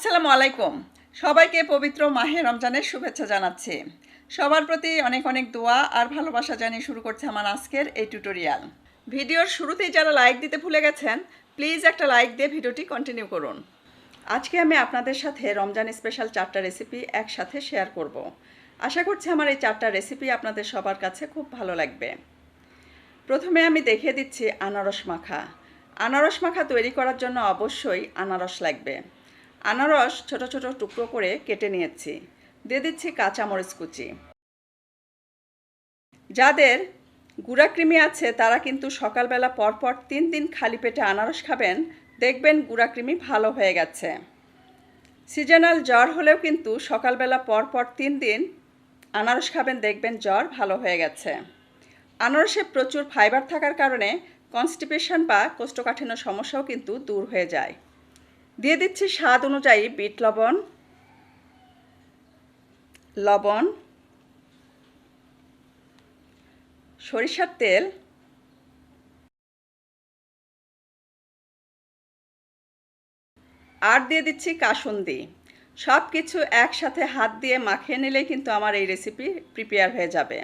আসসালামু আলাইকুম। সবাইকে পবিত্র মাহে রমজানের শুভেচ্ছা জানাচ্ছি। সবার প্রতি অনেক অনেক দোয়া আর ভালোবাসা জানিয়ে শুরু করছে আমার আজকের এই টিউটোরিয়াল ভিডিওর শুরুতেই যারা লাইক দিতে ভুলে গেছেন প্লিজ একটা লাইক দিয়ে ভিডিওটি কন্টিনিউ করুন। আজকে আমি আপনাদের সাথে রমজান স্পেশাল চারটা রেসিপি একসাথে শেয়ার করব। আশা করছি আমার এই চারটা রেসিপি আপনাদের সবার কাছে খুব ভালো লাগবে। প্রথমে আমি দেখিয়ে দিচ্ছি আনারস মাখা। আনারস মাখা তৈরি করার জন্য অবশ্যই আনারস লাগবে। আনারস ছোট ছোট টুকরো করে কেটে নিয়েছি। দিয়ে দিচ্ছি কাঁচামরিচ কুচি। যাদের গুঁড়া আছে, তারা কিন্তু সকালবেলা পরপর তিন দিন খালি পেটে আনারস খাবেন, দেখবেন গুঁড়া ভালো হয়ে গেছে। সিজনাল জ্বর হলেও কিন্তু সকালবেলা পরপর তিন দিন আনারস খাবেন, দেখবেন জ্বর ভালো হয়ে গেছে। আনারসে প্রচুর ফাইবার থাকার কারণে কনস্টিপেশন বা কোষ্ঠকাঠিন্য সমস্যাও কিন্তু দূর হয়ে যায়। দিয়ে দিচ্ছি স্বাদ অনুযায়ী বিট লবণ লবণ, সরিষার তেল, আর দিয়ে দিচ্ছি কাসুন্দি। সব কিছু একসাথে হাত দিয়ে মাখিয়ে নিলেই কিন্তু আমার এই রেসিপি প্রিপেয়ার হয়ে যাবে।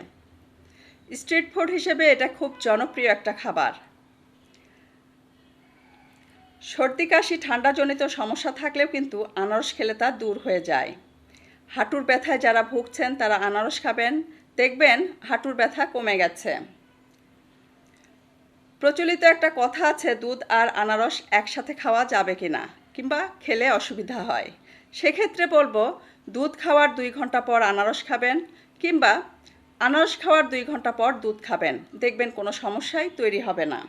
স্ট্রিট ফুড হিসেবে এটা খুব জনপ্রিয় একটা খাবার। সর্দি, কাশি, ঠান্ডাজনিত সমস্যা থাকলেও কিন্তু আনারস খেলে তা দূর হয়ে যায়। হাঁটুর ব্যথায় যারা ভুগছেন, তারা আনারস খাবেন। দেখবেন হাঁটুর ব্যথা কমে গেছে। প্রচলিত একটা কথা আছে, দুধ আর আনারস একসাথে খাওয়া যাবে কি না কিংবা খেলে অসুবিধা হয়। সেক্ষেত্রে বলব, দুধ খাওয়ার দুই ঘণ্টা পর আনারস খাবেন কিংবা আনারস খাওয়ার দুই ঘণ্টা পর দুধ খাবেন। দেখবেন কোনো সমস্যাই তৈরি হবে না।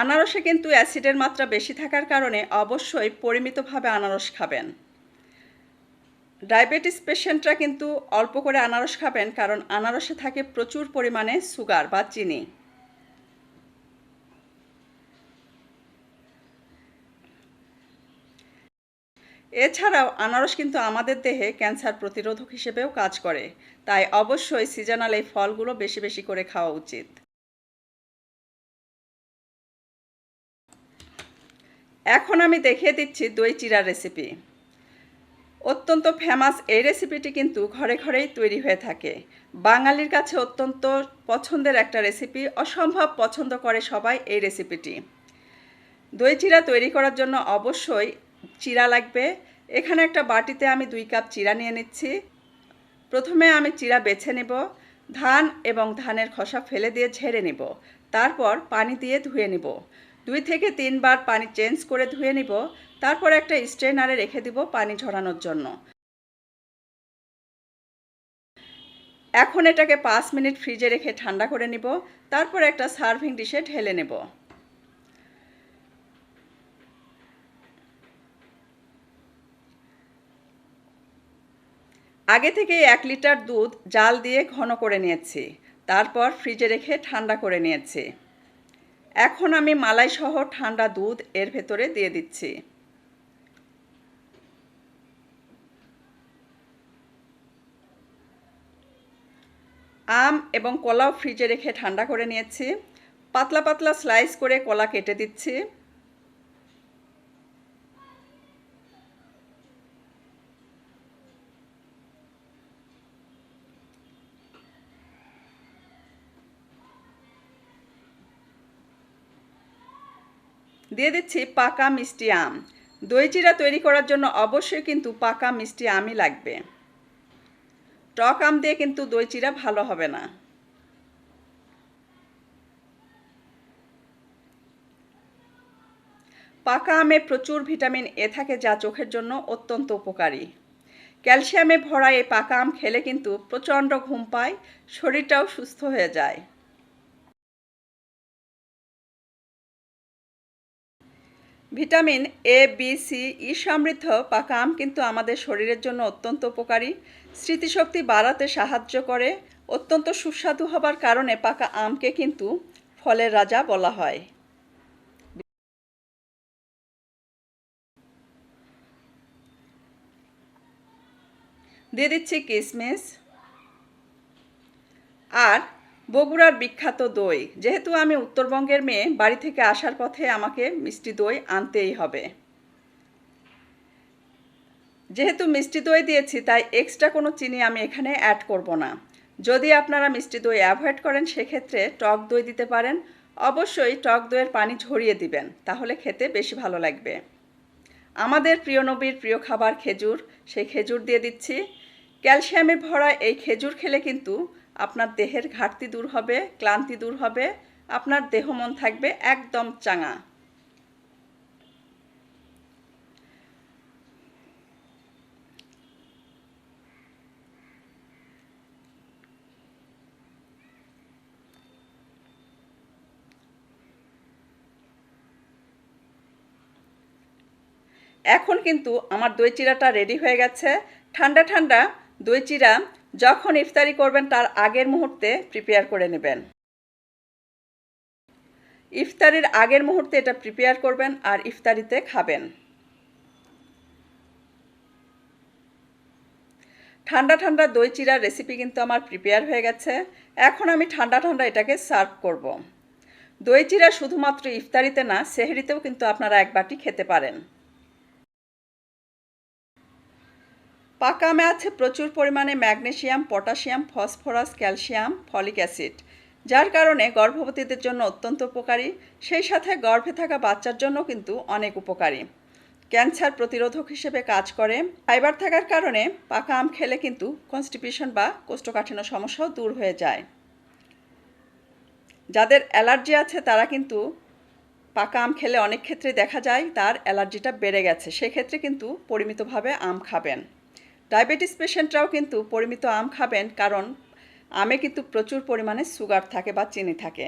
আনারসে কিন্তু অ্যাসিডের মাত্রা বেশি থাকার কারণে অবশ্যই পরিমিতভাবে আনারস খাবেন। ডায়াবেটিস পেশেন্টরা কিন্তু অল্প করে আনারস খাবেন কারণ আনারসে থাকে প্রচুর পরিমাণে সুগার বা চিনি। এছাড়াও আনারস কিন্তু আমাদের দেহে ক্যান্সার প্রতিরোধক হিসেবেও কাজ করে, তাই অবশ্যই সিজনাল এই ফলগুলো বেশি বেশি করে খাওয়া উচিত। এখন আমি দেখিয়ে দিচ্ছি দই চিরা রেসিপি অত্যন্ত ফেমাস এই রেসিপিটি কিন্তু ঘরে ঘরেই তৈরি হয়ে থাকে। বাঙালির কাছে অত্যন্ত পছন্দের একটা রেসিপি অসম্ভব পছন্দ করে সবাই এই রেসিপিটি দই চিরা তৈরি করার জন্য অবশ্যই চিরা লাগবে। এখানে একটা বাটিতে আমি দুই কাপ চিরা নিয়ে নিচ্ছি। প্রথমে আমি চিরা বেছে নেব, ধান এবং ধানের খোসা ফেলে দিয়ে ঝেড়ে নেব। তারপর পানি দিয়ে ধুয়ে নেব। দুই থেকে তিনবার পানি চেঞ্জ করে ধুয়ে নিব, তারপর একটা স্ট্রেনারে রেখে দিব পানি ঝরানোর জন্য। এখন এটাকে পাঁচ মিনিট ফ্রিজে রেখে ঠান্ডা করে নিব, তারপর একটা সার্ভিং ডিশে ঢেলে নেব। আগে থেকে এক লিটার দুধ জাল দিয়ে ঘন করে নিয়েছি, তারপর ফ্রিজে রেখে ঠান্ডা করে নিয়েছি। এখন আমি মালাই সহ ঠান্ডা দুধ এর ভেতরে দিয়ে দিচ্ছি। আম এবং কলাও ফ্রিজে রেখে ঠান্ডা করে নিয়েছি। পাতলা পাতলা স্লাইস করে কলা কেটে দিচ্ছি। দিয়ে দিচ্ছি পাকা মিষ্টি আম। দই চিরা তৈরি করার জন্য অবশ্যই কিন্তু পাকা মিষ্টি আমই লাগবে। টক আম দিয়ে কিন্তু দই চিরা ভালো হবে না। পাকা আমে প্রচুর ভিটামিন এ থাকে যা চোখের জন্য অত্যন্ত উপকারী। ক্যালসিয়ামে ভরা এই পাকা আম খেলে কিন্তু প্রচণ্ড ঘুম পায়, শরীরটাও সুস্থ হয়ে যায়। Vitamin A B C E সমৃদ্ধ পাকা আম কিন্তু আমাদের শরীরের জন্য অত্যন্ত উপকারী। স্মৃতিশক্তি বাড়াতে সাহায্য করে। অত্যন্ত সুস্বাদু হবার কারণে পাকা আমকে কিন্তু ফলের রাজা বলা হয়। দিয়ে দিচ্ছি কিশমিশ আর বগুড়ার বিখ্যাত দই। যেহেতু আমি উত্তরবঙ্গের মেয়ে, বাড়ি থেকে আসার পথে আমাকে মিষ্টি দই আনতেই হবে। যেহেতু মিষ্টি দই দিয়েছি, তাই এক্সট্রা কোনো চিনি আমি এখানে অ্যাড করব না। যদি আপনারা মিষ্টি দই অ্যাভয়েড করেন, সেক্ষেত্রে টক দই দিতে পারেন। অবশ্যই টক দইয়ের পানি ঝরিয়ে দিবেন, তাহলে খেতে বেশি ভালো লাগবে। আমাদের প্রিয় নবীর প্রিয় খাবার খেজুর। সেই খেজুর দিয়ে দিচ্ছি। ক্যালসিয়ামে ভরা এই খেজুর খেলে কিন্তু আপনার দেহের ঘাটতি দূর হবে, ক্লান্তি দূর হবে, আপনার দেহ মন থাকবে একদম চাঙা। এখন কিন্তু আমার দই চিরাটা রেডি হয়ে গেছে। ঠান্ডা ঠান্ডা দই চিরা যখন ইফতারি করবেন, তার আগের মুহূর্তে প্রিপেয়ার করে নেবেন। ইফতারির আগের মুহূর্তে এটা প্রিপেয়ার করবেন আর ইফতারিতে খাবেন। ঠান্ডা ঠান্ডা দই চিরার রেসিপি কিন্তু আমার প্রিপেয়ার হয়ে গেছে। এখন আমি ঠান্ডা ঠান্ডা এটাকে সার্ভ করব। দই চিরা শুধুমাত্র ইফতারিতে না, সেহরিতেও কিন্তু আপনারা এক বাটি খেতে পারেন। পাকা আছে প্রচুর পরিমাণে magnesium potassium phosphorus, calcium, folic acid, যার কারণে গর্ভবতীদের জন্য অত্যন্ত উপকারী। সেই সাথে গর্ভে থাকা বাচ্চার জন্য কিন্তু অনেক উপকারী। ক্যান্সার প্রতিরোধক হিসেবে কাজ করে। ফাইবার থাকার কারণে পাকা আম খেলে কিন্তু কনস্টিপিউশন বা কোষ্ঠকাঠিন্য সমস্যাও দূর হয়ে যায়। যাদের অ্যালার্জি আছে, তারা কিন্তু পাকা আম খেলে অনেক ক্ষেত্রে দেখা যায় তার অ্যালার্জিটা বেড়ে গেছে। সেক্ষেত্রে কিন্তু পরিমিতভাবে আম খাবেন। ডায়াবেটিস পেশেন্টরাও কিন্তু পরিমিত আম খাবেন কারণ আমে কিন্তু প্রচুর পরিমাণে সুগার থাকে বা চিনি থাকে।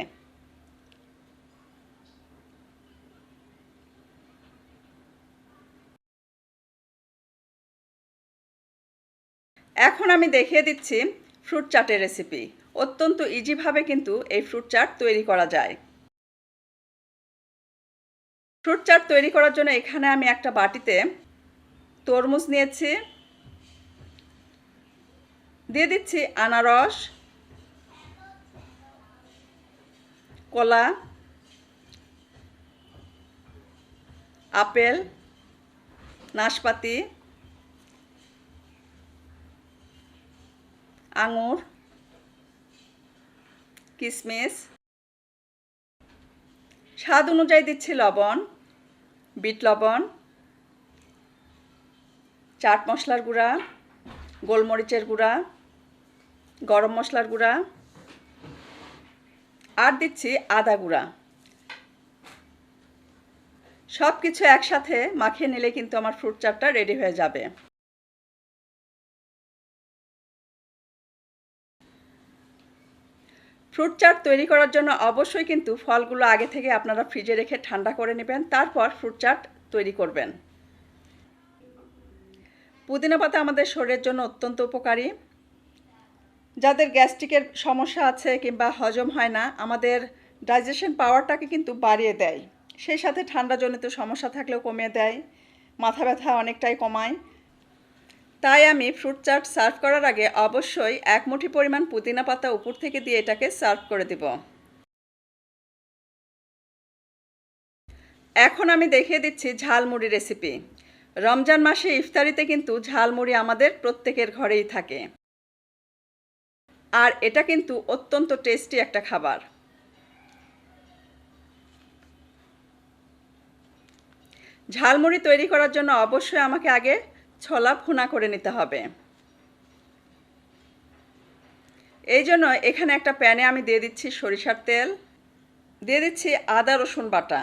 এখন আমি দেখিয়ে দিচ্ছি ফ্রুট চাটের রেসিপি। অত্যন্ত ইজিভাবে কিন্তু এই ফ্রুট চাট তৈরি করা যায়। ফ্রুট চাট তৈরি করার জন্য এখানে আমি একটা বাটিতে তরমুজ নিয়েছি দিয়ে দিচ্ছি আনারস, কলা, আপেল, নাশপাতি, আঙুর কিশমিশ স্বাদ অনুযায়ী দিচ্ছি লবণ, বিট লবণ, চাট মশলার গুঁড়া, গোলমরিচের গুঁড়া গরম মশলার গুঁড়া আর দিচ্ছি আদা গুঁড়া। সব কিছু একসাথে মাখিয়ে নিলে কিন্তু আমার ফ্রুট চাটটা রেডি হয়ে যাবে। ফ্রুট চাট তৈরি করার জন্য অবশ্যই কিন্তু ফলগুলো আগে থেকে আপনারা ফ্রিজে রেখে ঠান্ডা করে নেবেন, তারপর ফ্রুট চাট তৈরি করবেন। পুদিনা পাতা আমাদের শরীরের জন্য অত্যন্ত উপকারী। যাদের গ্যাস্ট্রিকের সমস্যা আছে কিংবা হজম হয় না, আমাদের ডাইজেশন পাওয়ারটাকে কিন্তু বাড়িয়ে দেয়। সেই সাথে ঠান্ডাজনিত সমস্যা থাকলেও কমিয়ে দেয়, মাথা ব্যথা অনেকটাই কমায়। তাই আমি ফ্রুট চাট সার্ভ করার আগে অবশ্যই এক মুঠি পরিমাণ পুদিনা পাতা উপর থেকে দিয়ে এটাকে সার্ভ করে দেব। এখন আমি দেখিয়ে দিচ্ছি ঝালমুড়ি রেসিপি। রমজান মাসে ইফতারিতে কিন্তু ঝালমুড়ি আমাদের প্রত্যেকের ঘরেই থাকে। আর এটা কিন্তু অত্যন্ত টেস্টি একটা খাবার। ঝালমুড়ি তৈরি করার জন্য অবশ্যই আমাকে আগে ছলা ভুনা করে নিতে হবে। এই জন্য এখানে একটা প্যানে আমি দিয়ে দিচ্ছি সরিষার তেল, দিয়ে দিচ্ছি আদা রসুন বাটা।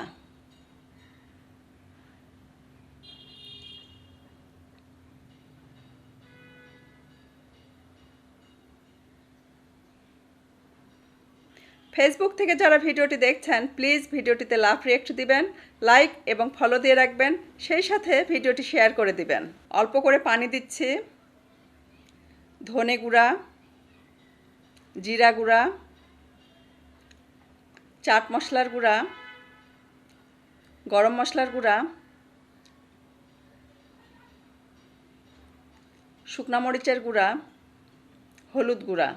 ফেসবুক থেকে যারা ভিডিওটি দেখছেন প্লিজ ভিডিওটিতে লাভ রিয়েক্ট দিবেন লাইক এবং ফলো দিয়ে রাখবেন, সেই সাথে ভিডিওটি শেয়ার করে দিবেন। অল্প করে পানি দিচ্ছি, ধনে গুঁড়া, জিরা গুঁড়া, চাট মশলার গুঁড়া, গরম মশলার গুঁড়া, শুকনা মরিচের গুঁড়া, হলুদ গুঁড়া।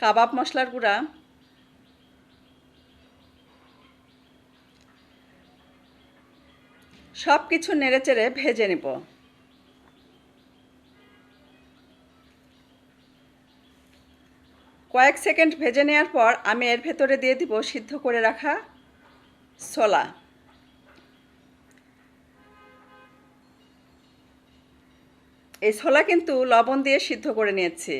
কাবাব মশলার গুঁড়া। সব কিছু নেড়েচেড়ে ভেজে নেব। কয়েক সেকেন্ড ভেজে নেওয়ার পর আমি এর ভেতরে দিয়ে দিব সিদ্ধ করে রাখা ছোলা। এই ছোলা কিন্তু লবণ দিয়ে সিদ্ধ করে নিয়েছি।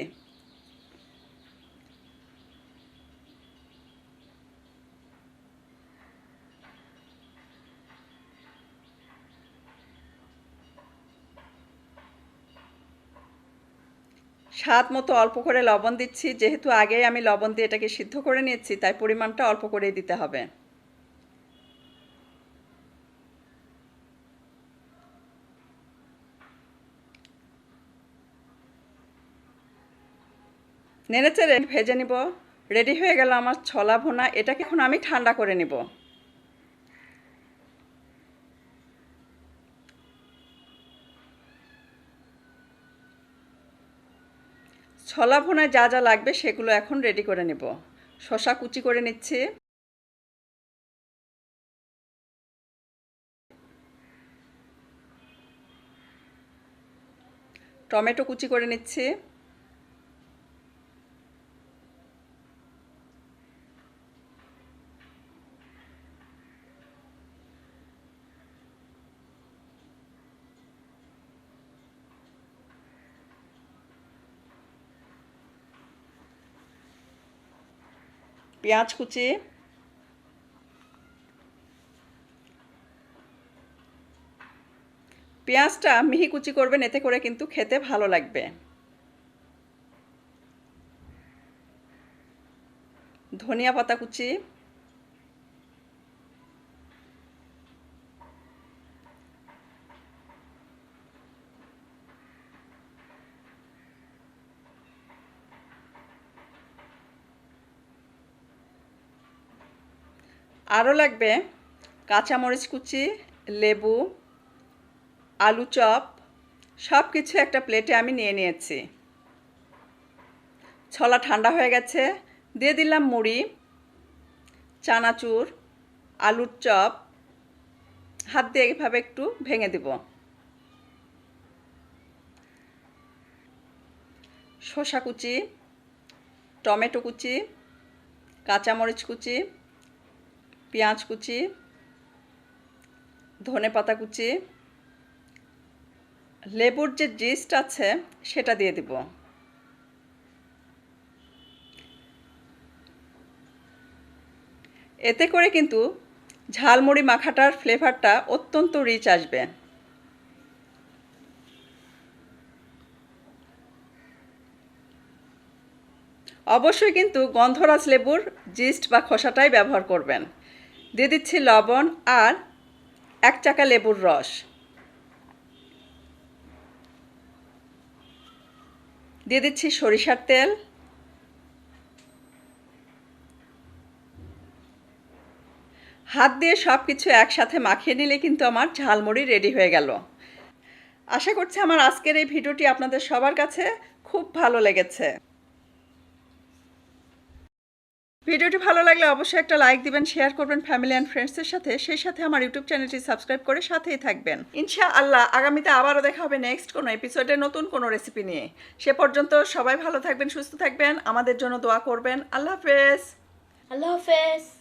স্বাদ মতো অল্প করে লবণ দিচ্ছি। যেহেতু আগেই আমি লবণ দিয়ে এটাকে সিদ্ধ করে নিয়েছি, তাই পরিমাণটা অল্প করেই দিতে হবে। নেড়েচেড়ে ভেজে নিব। রেডি হয়ে গেল আমার ছলা ভুনা। এটাকে এখন আমি ঠান্ডা করে নিব। ছলা ভোনায় যা যা লাগবে সেগুলো এখন রেডি করে নেব। শশা কুচি করে নিচ্ছি। টমেটো কুচি করে নিচ্ছি। পেঁয়াজ কুচি। পেঁয়াজটা মিহি কুচি করবেন, এতে করে কিন্তু খেতে ভালো লাগবে। ধনিয়া পাতা কুচি। আরও লাগবে কাঁচামরিচ কুচি, লেবু, আলু চপ, সব কিছু একটা প্লেটে আমি নিয়ে নিয়েছি। ছলা ঠান্ডা হয়ে গেছে, দিয়ে দিলাম মুড়ি, চানাচুর, আলুর চপ, হাত দিয়ে এভাবে একটু ভেঙে দিব। শসা কুচি, টমেটো কুচি, কাঁচামরিচ কুচি পেঁয়াজ কুচি, ধনে পাতা কুচি, লেবুর যে জিস্ট আছে সেটা দিয়ে দিব। এতে করে কিন্তু ঝালমুড়ি মাখাটার ফ্লেভারটা অত্যন্ত রিচ আসবে। অবশ্যই কিন্তু গন্ধরাজ লেবুর জিস্ট বা খোসাটাই ব্যবহার করবেন। দিয়ে দিচ্ছি লবণ আর এক চাকা লেবুর রস। দিয়ে দিচ্ছি সরিষার তেল। হাত দিয়ে সব কিছু একসাথে মাখিয়ে নিলে কিন্তু আমার ঝালমুড়ি রেডি হয়ে গেল। আশা করছি আমার আজকের এই ভিডিওটি আপনাদের সবার কাছে খুব ভালো লেগেছে। ভিডিওটি ভালো লাগলে অবশ্যই একটা লাইক দিবেন, শেয়ার করবেন ফ্যামিলি অ্যান্ড ফ্রেন্ডসের সাথে। সেই সাথে আমার ইউটিউব চ্যানেলটি সাবস্ক্রাইব করে সাথেই থাকবেন। ইনশা আল্লাহ আগামীতে আবারও দেখা হবে নেক্সট কোনো এপিসোডে নতুন কোনো রেসিপি নিয়ে। সে পর্যন্ত সবাই ভালো থাকবেন, সুস্থ থাকবেন। আমাদের জন্য দোয়া করবেন। আল্লাহ হাফেজ। আল্লাহ হাফেজ।